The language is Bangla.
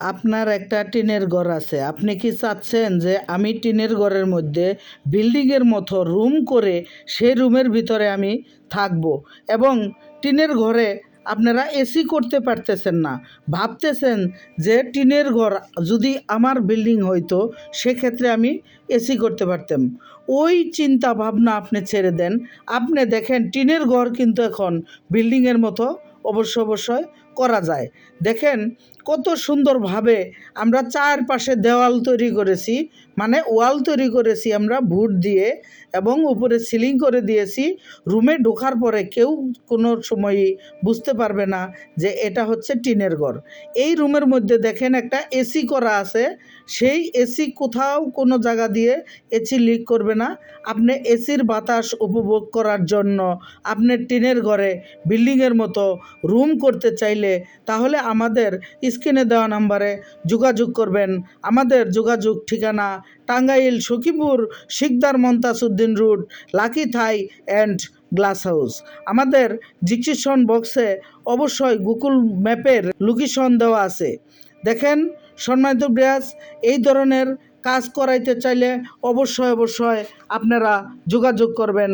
আপনার একটা টিনের ঘর আছে। আপনি কি চাচ্ছেন যে আমি টিনের ঘরের মধ্যে বিল্ডিংয়ের মতো রুম করে সেই রুমের ভিতরে আমি থাকব? এবং টিনের ঘরে আপনারা এসি করতে পারতেছেন না। ভাবতেছেন যে টিনের ঘর যদি আমার বিল্ডিং হইতো, সেক্ষেত্রে আমি এসি করতে পারতাম। ওই চিন্তা ভাবনা আপনি ছেড়ে দেন। আপনি দেখেন টিনের ঘর কিন্তু এখন বিল্ডিংয়ের মতো অবশ্য অবশ্যই করা যায়। দেখেন, কত সুন্দরভাবে আমরা চারপাশে দেওয়াল তৈরি করেছি মানে ওয়াল তৈরি করেছি আমরা ভুট দিয়ে এবং উপরে সিলিং করে দিয়েছি। রুমে ঢোকার পরে কেউ কোনো সময়ই বুঝতে পারবে না যে এটা হচ্ছে টিনের ঘর। এই রুমের মধ্যে দেখেন একটা এসি করা আছে, সেই এসি কোথাও কোনো জায়গা দিয়ে এসি লিক করবে না। আপনি এসির বাতাস উপভোগ করার জন্য আপনি টিনের ঘরে, বিল্ডিংয়ের মতো রুম করতে চাইলে তাহলে আমাদের স্ক্রিনে দেওয়া নাম্বারে যোগাযোগ করবেন। আমাদের যোগাযোগ ঠিকানা Tangail Sakhipur, Sikder Montasuddin root lucky Thai and glass house. আমাদের ডিসক্রিপশন বক্সে অবশ্যই গুগল ম্যাপের লোকেশন দেওয়া আছে। দেখেন, সম্মানিত ব্রিয়াস এই ধরনের কাজ করাইতে চাইলে অবশ্যই অবশ্যই আপনারা যোগাযোগ করবেন।